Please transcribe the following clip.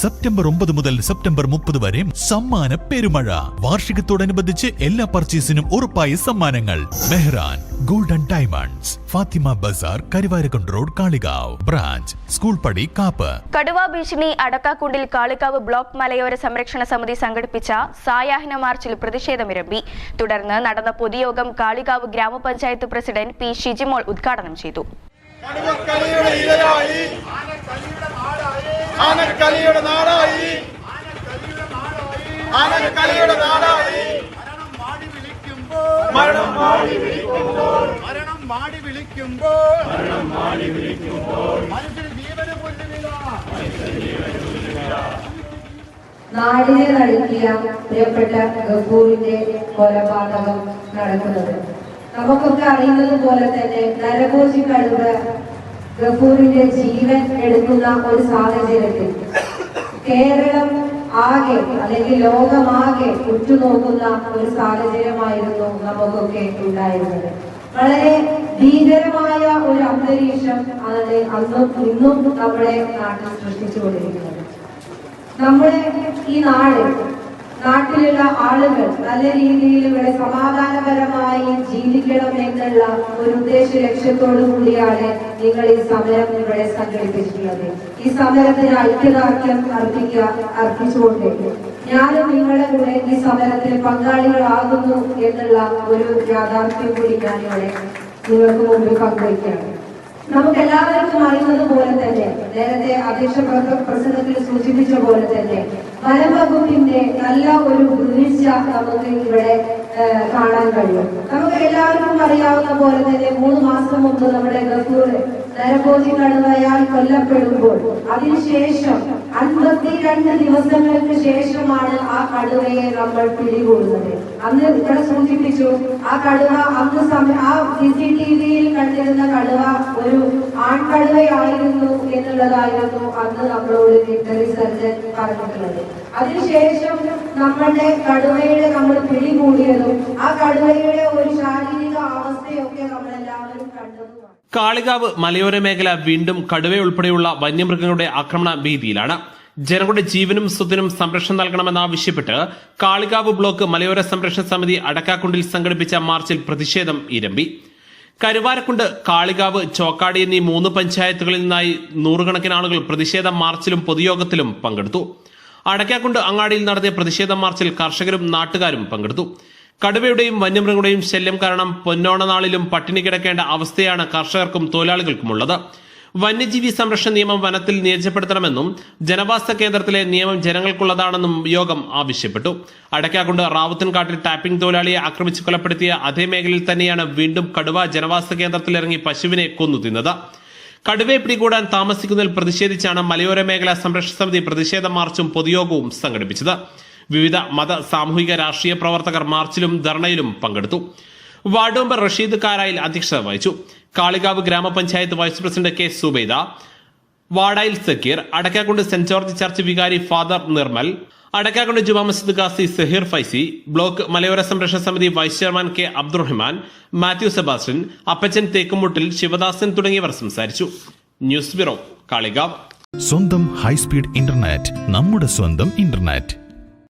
September ഒമ്പത് മുതൽ September മുപ്പത് വരെ സമ്മാന പെരുമഴ. വാർഷികത്തോടനുബന്ധിച്ച് എല്ലാ പർച്ചേസിനും ഉറപ്പായ സമ്മാനങ്ങൾ. Mehran golden diamonds Fathima Bazar Karuvarakundu road Kalikavu. Branch school പടി കാപ്പ്. കടുവ ഭീഷണി അടക്കാക്കുണ്ടിൽ കാളികാവ് ബ്ലോക്ക് മലയോര സംരക്ഷണ സമിതി സംഘടിപ്പിച്ച സായാഹ്ന മാർച്ചിൽ പ്രതിഷേധമിരമ്പി. തുടർന്ന് നടന്ന പൊതുയോഗം കാളികാവ് ഗ്രാമപഞ്ചായത്ത് പ്രസിഡന്റ് പി ഷിജിമോൾ ഉദ്ഘാടനം ചെയ്തു. ഇരയായി. ആനക്കളിയുടെ നാടായി. ആനക്കളിയുടെ നാടായി. മരണം മാടി വിളിക്കുമ്പോൾ മരണം മാടി വിളിക്കുമ്പോൾ മരണം മാടി വിളിക്കുമ്പോൾ മനുഷ്യന് ജീവന് കൊല്ലുന്നില്ല നാടിനെ നടുക്കിയ പ്രിയപ്പെട്ട ഗഫൂറിന്റെ കൊലപാതകം നടക്കുന്നത്. നമുക്കൊക്കെ അറിയുന്നത് പോലെ തന്നെ നരകോശി കടുവ ഗഫൂറിന്റെ ജീവൻ എടുക്കുന്ന ഒരു സാഹചര്യത്തിൽ കേരളം ആകെ അല്ലെങ്കിൽ ലോകമാകെ ഉറ്റുനോക്കുന്ന ഒരു സാഹചര്യമായിരുന്നു നമുക്കൊക്കെ ഉണ്ടായിരുന്നത്. വളരെ ഭീകരമായ ഒരു അന്തരീക്ഷം ആണ് അന്നും ഇന്നും നമ്മുടെ നാട്ടിൽ സൃഷ്ടിച്ചുകൊണ്ടിരിക്കുന്നത്. നമ്മുടെ ഈ നാട് നാട്ടിലുള്ള ആളുകൾ നല്ല രീതിയിൽ ഇവിടെ സമാധാനപരമായി ജീവിക്കണം എന്നുള്ള ഒരു ഉദ്ദേശ ലക്ഷ്യത്തോടു കൂടിയാണ് നിങ്ങൾ ഈ സമരം ഇവിടെ സംഘടിപ്പിച്ചിട്ടുള്ളത്. ഈ സമരത്തിന് ഐക്യദാർഢ്യം അർപ്പിക്കുക അർപ്പിച്ചുകൊണ്ട് ഞാനും നിങ്ങളുടെ കൂടെ ഈ സമരത്തിൽ പങ്കാളികളാകുന്നു എന്നുള്ള ഒരു യാഥാർത്ഥ്യം കൂടി ഞാനിവിടെ നിങ്ങൾക്ക് മുമ്പിൽ പങ്കുവയ്ക്കുകയാണ്. നമുക്ക് എല്ലാവർക്കും അറിയുന്നത് പോലെ തന്നെ നേരത്തെ അധ്യക്ഷ പ്രസംഗത്തിൽ സൂചിപ്പിച്ച പോലെ തന്നെ വനംവകുപ്പിന്റെ നല്ല ഒരു വീഴ്ച നമുക്ക് ഇവിടെ കാണാൻ കഴിയും. നമുക്ക് എല്ലാവർക്കും അറിയാവുന്ന പോലെ തന്നെ മൂന്ന് മാസം മുമ്പ് നമ്മുടെ ഗഫൂർ നരഭോജി കടുവയാൽ കൊല്ലപ്പെടുമ്പോൾ അതിനുശേഷം അൻപത്തിരണ്ട് ദിവസങ്ങൾക്ക് ശേഷമാണ് ആ കടുവയെ നമ്മൾ പിടികൂടുന്നത്. അന്ന് ഇവിടെ സൂചിപ്പിച്ചു ആ കടുവ അന്ന് സമയം ആ സി സി ടി വിയിൽ കണ്ടിരുന്ന കടുവ ഒരു ആൺകടുവയായിരുന്നു എന്നുള്ളതായിരുന്നു അന്ന് നമ്മളോട് വെറ്ററി സർജൻ പറഞ്ഞിട്ടുള്ളത്. അതിനുശേഷം നമ്മളുടെ കടുവയുടെ നമ്മൾ പിടികൂടിയതും ആ കടുവയുടെ ഒരു ശാരീരിക അവസ്ഥയൊക്കെ നമ്മളെല്ലാവരും കണ്ടതുമാണ്. കാളികാവ് മലയോര മേഖല വീണ്ടും കടുവ ഉൾപ്പെടെയുള്ള വന്യമൃഗങ്ങളുടെ ആക്രമണ ഭീതിയിലാണ്. ജനങ്ങളുടെ ജീവനും സ്വത്തിനും സംരക്ഷണം നൽകണമെന്നാവശ്യപ്പെട്ട് കാളികാവ് ബ്ലോക്ക് മലയോര സംരക്ഷണ സമിതി അടക്കാക്കുണ്ടിൽ സംഘടിപ്പിച്ച മാർച്ചിൽ പ്രതിഷേധം ഇരമ്പി. കരുവാരക്കുണ്ട് കാളികാവ് ചോക്കാടി എന്നീ മൂന്ന് പഞ്ചായത്തുകളിൽ നിന്നായി നൂറുകണക്കിന് ആളുകൾ പ്രതിഷേധ മാർച്ചിലും പൊതുയോഗത്തിലും പങ്കെടുത്തു. അടക്കാക്കുണ്ട് അങ്ങാടിയിൽ നടത്തിയ പ്രതിഷേധ മാർച്ചിൽ കർഷകരും നാട്ടുകാരും പങ്കെടുത്തു. കടുവയുടെയും വന്യമൃഗങ്ങളുടെയും ശല്യം കാരണം പൊന്നോണനാളിലും പട്ടിണി കിടക്കേണ്ട അവസ്ഥയാണ് കർഷകർക്കും തൊഴിലാളികൾക്കുമുള്ളത്. വന്യജീവി സംരക്ഷണ നിയമം വനത്തിൽ നിയജപ്പെടുത്തണമെന്നും ജനവാസ കേന്ദ്രത്തിലെ നിയമം ജനങ്ങൾക്കുള്ളതാണെന്നും യോഗം ആവശ്യപ്പെട്ടു. അടയ്ക്കാക്കുണ്ട് റാവുത്തൻകാട്ടിൽ ടാപ്പിംഗ് തൊഴിലാളിയെ ആക്രമിച്ച് കൊലപ്പെടുത്തിയ അതേ മേഖലയിൽ തന്നെയാണ് വീണ്ടും കടുവ ജനവാസ കേന്ദ്രത്തിലിറങ്ങി പശുവിനെ കൊന്നു തിന്നത്. കടുവയെ പിടികൂടാൻ താമസിക്കുന്നതിൽ പ്രതിഷേധിച്ചാണ് മലയോര മേഖലാ സംരക്ഷണ സമിതി പ്രതിഷേധ മാർച്ചും പൊതുയോഗവും സംഘടിപ്പിച്ചത്. വിവിധ മത സാമൂഹിക രാഷ്ട്രീയ പ്രവർത്തകർ മാർച്ചിലും ധർണയിലും പങ്കെടുത്തു. വാർഡ് മെമ്പർ റഷീദ് കാരായിൽ അധ്യക്ഷത വഹിച്ചു. കാളികാവ് ഗ്രാമപഞ്ചായത്ത് vice president K Zubaida Vadayil Sakeer Adakkakundu saint George church വികാരി ഫാദർ നിർമ്മൽ അടക്കാക്കുണ്ട് ജുമാ മസ്ജിദ് ഖാസി സഹീർ ഫൈസി ബ്ലോക്ക് മലയോര സംരക്ഷണ സമിതി vice chairman K Abdurahman Mathew Sebastian Appachan Thekkumuttil Sivadasan തുടങ്ങിയവർ സംസാരിച്ചു. News bureau Kalikavu. സ്വന്തം ഹൈസ്പീഡ് ഇന്റർനെറ്റ് നമ്മുടെ സ്വന്തം ഇന്റർനെറ്റ്.